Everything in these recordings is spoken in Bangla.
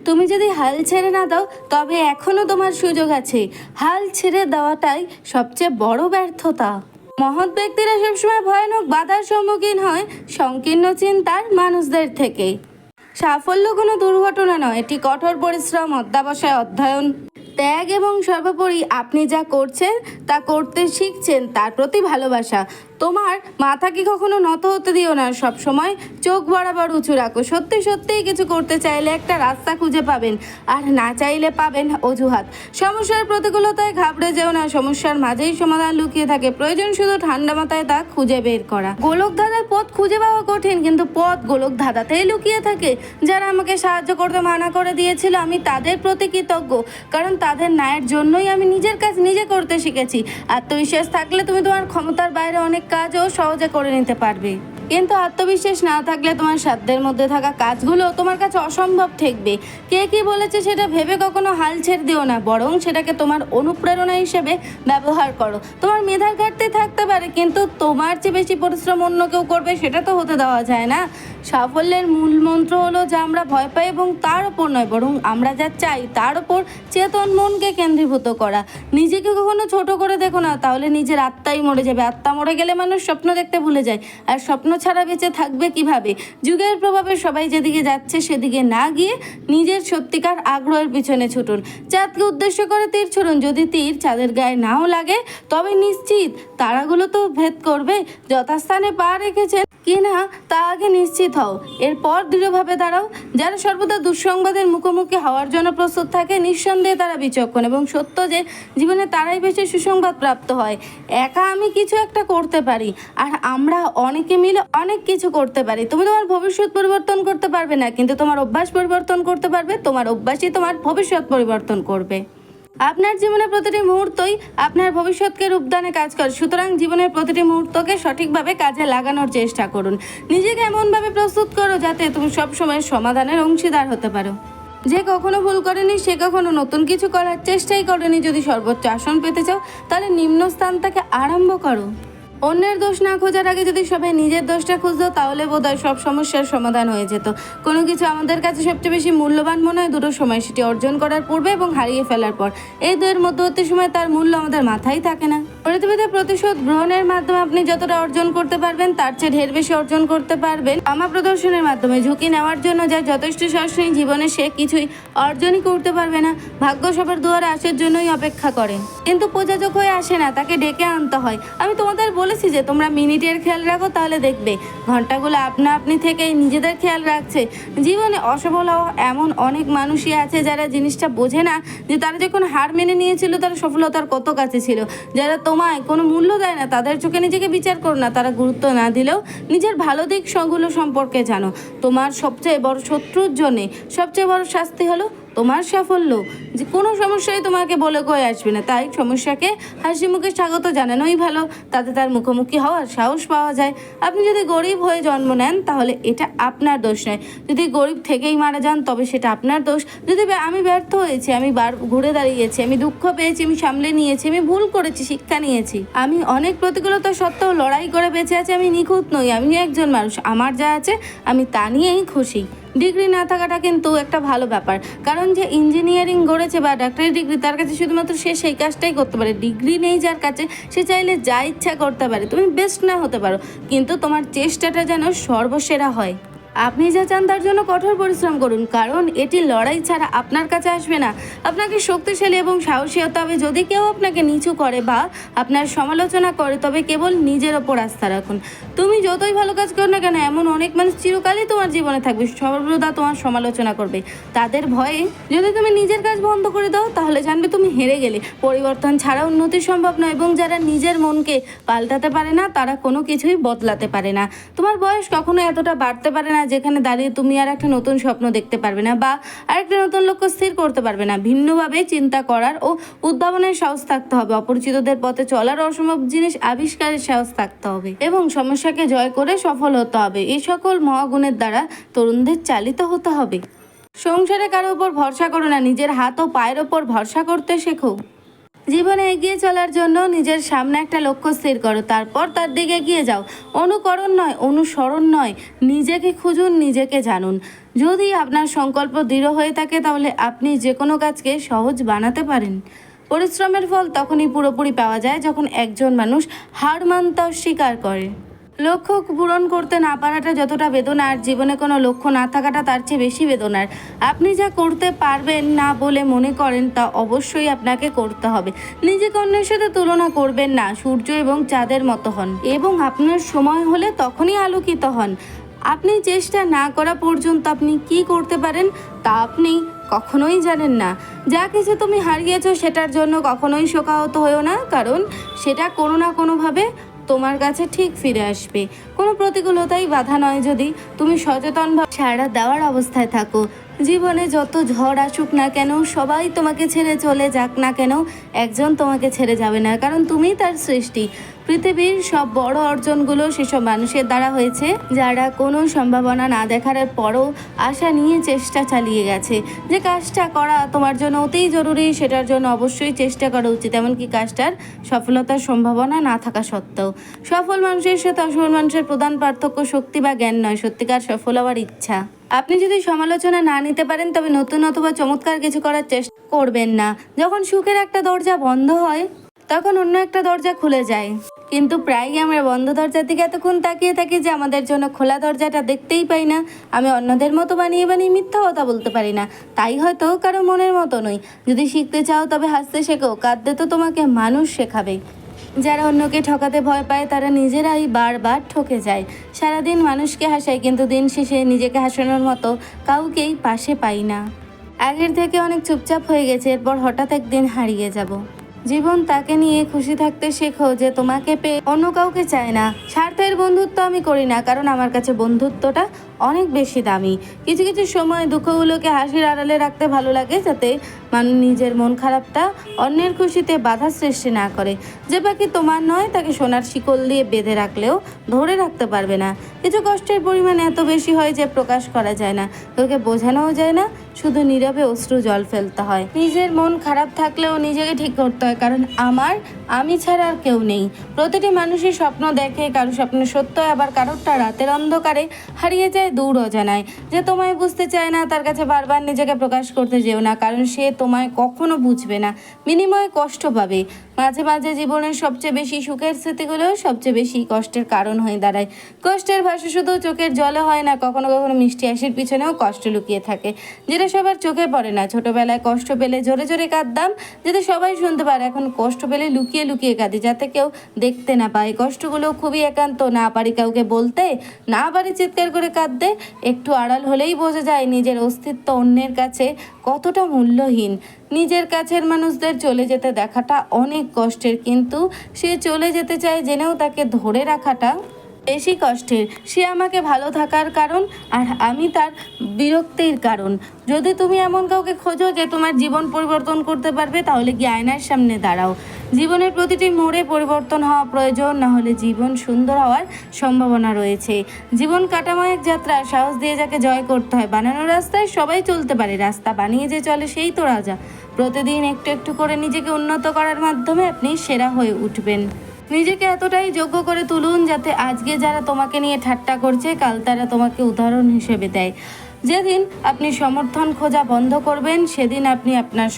তুমি যদি হাল ছেড়ে না দাও, তবে এখনও তোমার সুযোগ আছে। হাল ছেড়ে দেওয়াটাই সবচেয়ে বড় ব্যর্থতা। মহৎ ব্যক্তিরা সবসময় ভয়ানক বাধার সম্মুখীন হয় সংকীর্ণ চিন্তার মানুষদের থেকে। সাফল্য কোনো দুর্ঘটনা নয়, এটি কঠোর পরিশ্রম, অধ্যাবসায় অধ্যয়ন, ত্যাগ এবং সর্বোপরি আপনি যা করছেন, তা করতে শিখছেন, তার প্রতি ভালোবাসা। তোমার মাথাকে কখনো নত হতে দিও না? সব সময় চোখ বরাবর উঁচু রাখো। সত্যি, সত্যিই কিছু করতে চাইলে একটা রাস্তা খুঁজে পাবেন, আর না চাইলে পাবেন অজুহাত। সমস্যার প্রতিকূলতায় ঘাবড়ে যেও না, সমস্যার মাঝেই সমাধান লুকিয়ে থাকে। প্রয়োজন শুধু ঠান্ডা মাথায় তা খুঁজে বের করা। গোলক ধাঁধার পথ খুঁজে পাওয়া কঠিন, কিন্তু পথ গোলক ধাঁধাতেই লুকিয়ে থাকে। যারা আমাকে সাহায্য করতে মানা করে দিয়েছিল, আমি তাদের প্রতি কৃতজ্ঞ, কারণ তাদের ন্যায়ের জন্যই আমি নিজের কাজ নিজে করতে শিখেছি। আত্মবিশ্বাস থাকলে তুমি তোমার ক্ষমতার বাইরে অনেক কাজও সহজে করে নিতে পারবে। কিন্তু আত্মবিশ্বাস না থাকলে তোমার সাধ্যের মধ্যে থাকা কাজগুলো তোমার কাছে অসম্ভব ঠেকবে। কে কি বলেছে সেটা ভেবে কখনো হাল ছেড়ে দিও না, বরং সেটাকে তোমার অনুপ্রেরণা হিসেবে ব্যবহার করো। তোমার মেধার ঘাটতি থাকতে পারে, কিন্তু তোমার চেয়ে বেশি পরিশ্রম অন্য কেউ করবে, সেটা তো হতে দেওয়া যায় না। সাফল্যের মূল মন্ত্র হলো যা আমরা ভয় পাই এবং তার ওপর নয়, বরং আমরা যা চাই তার ওপর চেতন মনকে কেন্দ্রীভূত করা। নিজেকে কখনো ছোট করে দেখো না, তাহলে নিজের আত্মাই মরে যাবে। আত্মা মরে গেলে মানুষ স্বপ্ন দেখতে ভুলে যায়, আর স্বপ্ন ছাড়া বেঁচে থাকবে কীভাবে? যুগের প্রভাবে সবাই যেদিকে যাচ্ছে সেদিকে না গিয়ে নিজের সত্যিকার আগ্রহের পিছনে ছুটুন। চাঁদকে উদ্দেশ্য করে তীর ছুড়ুন। যদি তীর চাঁদের গায়ে নাও লাগে, তবে নিশ্চিত তারাগুলো তো ভেদ করবে, যথাস্থানে পা রেখেছেন কি না তা আগে নিশ্চিত হও। এরপর দৃঢ়ভাবে দাঁড়াও। যারা সর্বদা দুঃসংবাদের মুখোমুখি হওয়ার জন্য প্রস্তুত থাকে, নিঃসন্দেহে তারা বিচক্ষণ এবং সত্য যে জীবনে তারাই বেশি সুসংবাদ প্রাপ্ত হয়। একা আমি কিছু একটা করতে পারি, আর আমরা অনেকে মিলে অনেক কিছু করতে পারি। তুমি তোমার ভবিষ্যৎ পরিবর্তন করতে পারবে না, কিন্তু তোমার অভ্যাস পরিবর্তন করতে পারবে, তোমার অভ্যাসই তোমার ভবিষ্যৎ পরিবর্তন করবে। আপনার জীবনের প্রতিটি মুহূর্তই আপনার ভবিষ্যৎকে রূপদানে কাজ করে। সুতরাং জীবনের প্রতিটি মুহূর্তকে সঠিকভাবে কাজে লাগানোর চেষ্টা করুন। নিজেকে এমনভাবে প্রস্তুত করো যাতে তুমি সবসময় সমাধানের অংশীদার হতে পারো। যে কখনো ভুল করেনি, সে কখনো নতুন কিছু করার চেষ্টাই করেনি। যদি সর্বোচ্চ আসন পেতে চাও, তাহলে নিম্ন স্থান থেকে আরম্ভ করো। অন্যের দোষ না খোঁজার আগে যদি সবাই নিজের দোষটা খুঁজতো, তাহলে বোধহয় সব সমস্যার সমাধান হয়ে যেত। কোনো কিছু আমাদের কাছে সবচেয়ে বেশি মূল্যবান মনে হয় দুটো সময় সেটি অর্জন করার পূর্বে এবং হারিয়ে ফেলার পর। এই দুয়ের মধ্যবর্তী সময় তার মূল্য আমাদের মাথায় থাকে না। পৃথিবীতে প্রতিশোধ গ্রহণের মাধ্যমে আপনি যতটা অর্জন করতে পারবেন, তার চেয়ে ঢের বেশি অর্জন করতে পারবেন। আমা প্রদর্শনের মাধ্যমে ঝুঁকি নেওয়ার জন্য যা যথেষ্ট সাশ্রয়ী জীবনে সে কিছুই অর্জনই করতে পারবে না, ভাগ্য সবার দুয়ারে আসার জন্যই অপেক্ষা করে। কিন্তু প্রযোজক হয়ে আসে না, তাকে ডেকে আনতে হয়। আমি তোমাদের বলেছি যে তোমরা মিনিটের খেয়াল রাখো, তাহলে দেখবে ঘন্টাগুলো আপনা আপনি থেকেই নিজেদের খেয়াল রাখছে। জীবনে অসফল হওয়া এমন অনেক মানুষই আছে যারা জিনিসটা বোঝে না যে তারা যখন হার মেনে নিয়েছিল, তারা সফলতার কত কাছে ছিল। যারা তোমায় কোনো মূল্য দেয় না, তাদের চোখে নিজেকে বিচার করো না, তারা গুরুত্ব না দিলেও নিজের ভালো দিক সগুলো সম্পর্কে জানো। তোমার সবচেয়ে বড় শত্রুর জন্যে সবচেয়ে বড় শাস্তি হলো তোমার সাফল্য যে কোনো সমস্যাই তোমাকে বলে কয়ে আসবে না। তাই সমস্যাকে হাসি মুখে স্বাগত জানানোই ভালো। তাতে তার মুখোমুখি হওয়ার সাহস পাওয়া যায়। আপনি যদি গরিব হয়ে জন্ম নেন, তাহলে এটা আপনার দোষ নয়। যদি গরিব থেকেই মারা যান, তবে সেটা আপনার দোষ। যদি আমি ব্যর্থ হয়েছি, আমি বার ঘুরে দাঁড়িয়েছি, আমি দুঃখ পেয়েছি, আমি সামলে নিয়েছি, আমি ভুল করেছি, শিক্ষা নিয়েছি, আমি অনেক প্রতিকূলতা সত্ত্বেও লড়াই করে বেঁচে আছি, আমি নিখুঁত নই, আমি একজন মানুষ, আমার যা আছে, আমি তা নিয়েই খুশি। ডিগ্রি না থাকাটা কিন্তু একটা ভালো ব্যাপার। কারণ যে ইঞ্জিনিয়ারিং গড়েছে বা ডাক্তারি ডিগ্রি তার কাছে শুধুমাত্র সে সেই কাজটাই করতে পারে। ডিগ্রি নেই যার কাছে, সে চাইলে যা ইচ্ছা করতে পারে। তুমি বেস্ট না হতে পারো, কিন্তু তোমার চেষ্টাটা যেন সর্বসেরা হয়। আপনি যা চান তার জন্য কঠোর পরিশ্রম করুন, কারণ এটি লড়াই ছাড়া আপনার কাছে আসবে না। আপনাকে শক্তিশালী এবং সাহসী হতে হবে। যদি কেউ আপনাকে নিচু করে বা আপনার সমালোচনা করে, তবে কেবল নিজের ওপর আস্থা রাখুন। তুমি যতই ভালো কাজ করো না কেন, এমন অনেক মানুষ চিরকালই তোমার জীবনে থাকবে। সর্বদা তোমার সমালোচনা করবে। তাদের ভয়ে যদি তুমি নিজের কাজ বন্ধ করে দাও, তাহলে জানবে তুমি হেরে গেলে। পরিবর্তন ছাড়া উন্নতি সম্ভব নয়, এবং যারা নিজের মনকে পাল্টাতে পারে না, তারা কোনো কিছুই বদলাতে পারে না। তোমার বয়স কখনো এতটা বাড়তে পারে না যেখানে দাঁড়িয়ে তুমি আর একটা নতুন স্বপ্ন দেখতে পারবে না বা আরেকটা নতুন লক্ষ্য স্থির করতে পারবে না। ভিন্নভাবে চিন্তা করার ও উদ্ভাবনের সাহস থাকতে হবে। অপরিচিতদের পথে চলার অসম্ভব জিনিস আবিষ্কারের সাহস থাকতে হবে এবং সমস্যাকে জয় করে সফল হতে হবে। এই সকল মহাগুণের দ্বারা তরুণদের চালিত হতে হবে। সংসারে কারও উপর ভরসা করো না। নিজের হাত ও পায়ের ওপর ভরসা করতে শেখো। জীবনে এগিয়ে চলার জন্য নিজের সামনে একটা লক্ষ্য স্থির করো, তারপর তার দিকে এগিয়ে যাও। অনুকরণ নয়, অনুসরণ নয়, নিজেকে খুঁজুন, নিজেকে জানুন। যদি আপনার সংকল্প দৃঢ় হয়ে থাকে, তাহলে আপনি যে কোনো কাজকে সহজ বানাতে পারেন। পরিশ্রমের ফল তখনই পুরোপুরি পাওয়া যায় যখন একজন মানুষ হার মানতে অস্বীকার করে। লক্ষ্য পূরণ করতে না পারাটা যতটা বেদনার, জীবনে কোনো লক্ষ্য না থাকাটা তার চেয়ে বেশি বেদনার। আপনি যা করতে পারবেন না বলে মনে করেন তা অবশ্যই আপনাকে করতে হবে। নিজেকে অন্যের সাথে তুলনা করবেন না, সূর্য এবং চাঁদের মতো হন। এবং আপনার সময় হলে তখনই আলোকিত হন। আপনি চেষ্টা না করা পর্যন্ত আপনি কি করতে পারেন তা আপনি কখনোই জানেন না। যা কিছু তুমি হারিয়েছো সেটার জন্য কখনোই শোকাহত হয়েও না, কারণ সেটা কোনো না কোনোভাবে তোমার কাছে ঠিক ফিরে আসবে। কোনো প্রতিকূলতাই বাধা নয় যদি তুমি সচেতনভাবে সারা দেওয়ার অবস্থায় থাকো। জীবনে যত ঝড় আসুক না কেন, সবাই তোমাকে ছেড়ে চলে যাক না কেন, একজন তোমাকে ছেড়ে যাবে না, কারণ তুমিই তার সৃষ্টি। পৃথিবীর সব বড় অর্জনগুলো সেসব মানুষের দ্বারা হয়েছে, যারা কোনো সম্ভাবনা না দেখার পরও আশা নিয়ে চেষ্টা চালিয়ে গেছে। যে কাজটা করা তোমার জন্য অতি জরুরি, সেটার জন্য অবশ্যই চেষ্টা করা উচিত, এমনকি কাজটার সফলতার সম্ভাবনা না থাকা সত্ত্বেও। সফল মানুষের সাথে অসফল মানুষের প্রধান পার্থক্য শক্তি বা জ্ঞান নয়, সত্যিকার সফল হওয়ার ইচ্ছা। আপনি যদি সমালোচনা না নিতে পারেন, তবে নতুন অথবা চমৎকার কিছু করার চেষ্টা করবেন না। যখন সুখের একটা দরজা বন্ধ হয়, তখন অন্য একটা দরজা খুলে যায়। কিন্তু প্রায়ই আমরা বন্ধ দরজার দিকে এতক্ষণ তাকিয়ে থাকি যে আমাদের জন্য খোলা দরজাটা দেখতেই পাই না। আমি অন্যদের মতো বানিয়ে বানিয়ে মিথ্যা কথা বলতে পারি না। তাই হয়তো কারও মনের মতো নই। যদি শিখতে চাও, তবে হাসতে শেখো। কাঁদতে তো তোমাকে মানুষ শেখাবে। যারা অন্যকে ঠকাতে ভয় পায়, তারা নিজেরাই বারবার ঠকে যায়। সারাদিন মানুষকে হাসায়, কিন্তু দিন শেষে নিজেকে হাসানোর মতো কাউকেই পাশে পাই না। আগের থেকে অনেক চুপচাপ হয়ে গেছে, এরপর হঠাৎ একদিন হারিয়ে যাব। জীবন তাকে নিয়ে খুশি থাকতে শেখো যে তোমাকে পেয়ে অন্য কাউকে চায় না। স্বার্থের বন্ধুত্ব আমি করি না, কারণ আমার কাছে বন্ধুত্বটা অনেক বেশি দামি। কিছু কিছু সময় দুঃখগুলোকে হাসির আড়ালে রাখতে ভালো লাগে যাতে মানুষ নিজের মন খারাপটা অন্যের খুশিতে বাধা সৃষ্টি না করে। যে পাখি তোমার নয়, তাকে সোনার শিকল দিয়ে বেঁধে রাখলেও ধরে রাখতে পারবে না। কিছু কষ্টের পরিমাণ এত বেশি হয় যে প্রকাশ করা যায় না। তোকে বোঝানোও যায় না, শুধু নীরবে অশ্রু জল ফেলতে হয়। নিজের মন খারাপ থাকলেও নিজেকে ঠিক করতে হয়, কারণ আমার, আমি ছাড়া আর কেউ নেই। প্রতিটি মানুষই স্বপ্ন দেখে, কারও স্বপ্ন সত্য আবার কারোরটা রাতের অন্ধকারে হারিয়ে যায় দূর জানায় যে তোমায় বুঝতে চায় না, তার কাছে বারবার নিজেকে প্রকাশ করতে যেও না, কারণ সে তোমায় কখনো বুঝবে না। বিনিময়ে কষ্ট পাবে। মাঝে মাঝে জীবনের সবচেয়ে বেশি সুখের স্মৃতিগুলো সবচেয়ে বেশি কষ্টের কারণ হয়ে দাঁড়ায়। কষ্টের ভাষা শুধু চোখের জলে হয় না, কখনো কখনো মিষ্টি হাসির পিছনেও কষ্ট লুকিয়ে থাকে। যেটা সবার চোখে পড়ে না, ছোটবেলায় কষ্ট পেলে জোরে জোরে কাঁদতাম যাতে সবাই শুনতে পারে, এখন কষ্ট পেলে লুকিয়ে লুকিয়ে কাঁদি, যাতে কেউ দেখতে না পায়। কষ্টগুলো খুবই একান্ত, না পারি কাউকে বলতে, না পারি চিৎকার করে কাঁদতে, একটু আড়াল হলেই বোঝা যায় নিজের অস্তিত্ব অন্যের কাছে কতটা মূল্যহীন। নিজের কাছের মানুষদের চলে যেতে দেখাটা অনেক কষ্টের, কিন্তু সে চলে যেতে চায় জেনেও তাকে ধরে রাখাটা বেশি কষ্টের। সে আমাকে ভালো থাকার কারণ আর আমি তার বিরক্তির কারণ। যদি তুমি এমন কাউকে খোঁজো যে তোমার জীবন পরিবর্তন করতে পারবে, তাহলে কি আয়নার সামনে দাঁড়াও। জীবনের প্রতিটি মোড়ে পরিবর্তন হওয়া প্রয়োজন, না হলে জীবন সুন্দর হওয়ার সম্ভাবনা রয়েছে। জীবন কাটাময় এক যাত্রা সাহস দিয়ে যাকে জয় করতে হয় বানানো রাস্তায় সবাই চলতে পারে। রাস্তা বানিয়ে যে চলে, সেই তো রাজা। প্রতিদিন একটু একটু করে নিজেকে উন্নত করার মাধ্যমে আপনি সেরা হয়ে উঠবেন। নিজেকে এতটাই যোগ্য করে তুলুন যাতে আজকে যারা তোমাকে নিয়ে ঠাট্টা করছে, কাল তারা তোমাকে উদাহরণ হিসেবে দেয়। যেদিন আপনি সমর্থন খোঁজা বন্ধ করবেন, সেদিন আপনি আপনার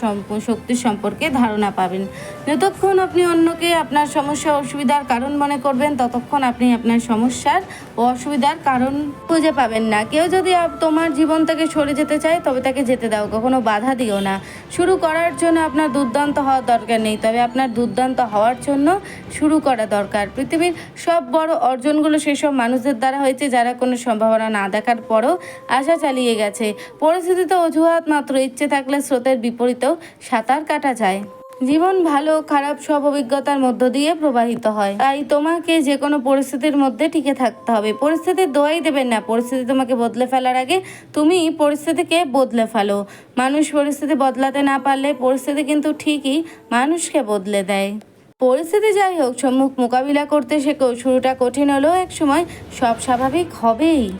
শক্তি সম্পর্কে ধারণা পাবেন। যতক্ষণ আপনি অন্যকে আপনার সমস্যা অসুবিধার কারণ মনে করবেন, ততক্ষণ আপনি আপনার সমস্যার ও অসুবিধার কারণ খুঁজে পাবেন না। কেউ যদি তোমার জীবন থেকে সরে যেতে চায়, তবে তাকে যেতে দাও, কখনো বাধা দিও না। শুরু করার জন্য আপনার দুর্দান্ত হওয়ার দরকার নেই, তবে আপনার দুর্দান্ত হওয়ার জন্য শুরু করা দরকার। পৃথিবীর সব বড় অর্জনগুলো সেসব মানুষদের দ্বারা হয়েছে, যারা কোনো সম্ভাবনা না দেখার পরও আশা চালিয়ে গেছে। পরিস্থিতিতে অজুহাত মাত্র ইচ্ছে থাকলে স্রোতের বিপরীতেও সাঁতার কাটা যায়। জীবন ভালো, খারাপ সব অভিজ্ঞতার মধ্য দিয়ে প্রবাহিত হয়। তাই তোমাকে যে কোনো পরিস্থিতির মধ্যে টিকে থাকতে হবে। পরিস্থিতির দোয়াই দেবেন না। পরিস্থিতি তোমাকে বদলে ফেলার আগে তুমি পরিস্থিতিকে বদলে ফেলো। মানুষ পরিস্থিতি বদলাতে না পারলে পরিস্থিতি কিন্তু ঠিকই মানুষকে বদলে দেয়। পরিস্থিতি যাই হোক, সম্মুখ মোকাবিলা করতে শেখো। শুরুটা কঠিন হলেও এক সময় সব স্বাভাবিক হবেই।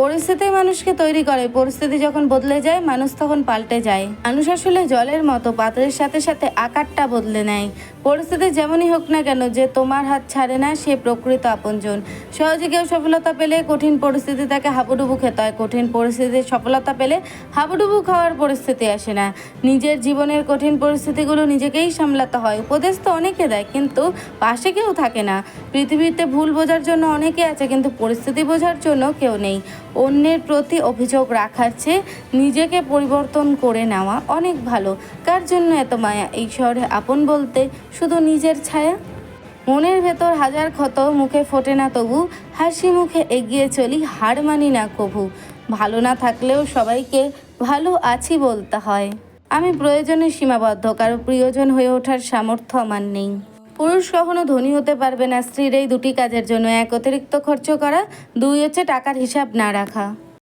পরিস্থিতি মানুষকে তৈরি করে। পরিস্থিতি যখন বদলে যায়, মানুষ তখন পাল্টে যায়। মানুষ আসলে জলের মতো, পাত্রের সাথে সাথে আকারটা বদলে নেয়। পরিস্থিতি যেমনই হোক না কেন, যে তোমার হাত ছাড়ে না, সে প্রকৃত আপনজন। সহজে কেউ সফলতা পেলে কঠিন পরিস্থিতি তাকে হাবুডুবু খেতে হয়। কঠিন পরিস্থিতিতে সফলতা পেলে হাবুডুবু খাওয়ার পরিস্থিতি আসে না। নিজের জীবনের কঠিন পরিস্থিতিগুলো নিজেকেই সামলাতে হয়। উপদেশ তো অনেকে দেয়, কিন্তু পাশে কেউ থাকে না। পৃথিবীতে ভুল বোঝার জন্য অনেকে আছে, কিন্তু পরিস্থিতি বোঝার জন্য কেউ নেই। অন্যের প্রতি অভিযোগ রাখার চেয়ে নিজেকে পরিবর্তন করে নেওয়া অনেক ভালো। কার জন্য এত মায়া? এই শহরে আপন বলতে শুধু নিজের ছায়া? মনের ভেতর হাজার ক্ষত, মুখে ফোটে না তবু, হাসি মুখে এগিয়ে চলি, হার মানি না কভু। ভালো না থাকলেও সবাইকে ভালো আছি বলতে হয়। আমি প্রয়োজনে সীমাবদ্ধ, কারও প্রিয়জন হয়ে ওঠার সামর্থ্য আমার নেই। পুরুষ কখনো ধনী হতে পারবে না। স্ত্রীর এই দুটি কাজের জন্য এক অতিরিক্ত খরচ করা, দুই হচ্ছে টাকার হিসাব না রাখা।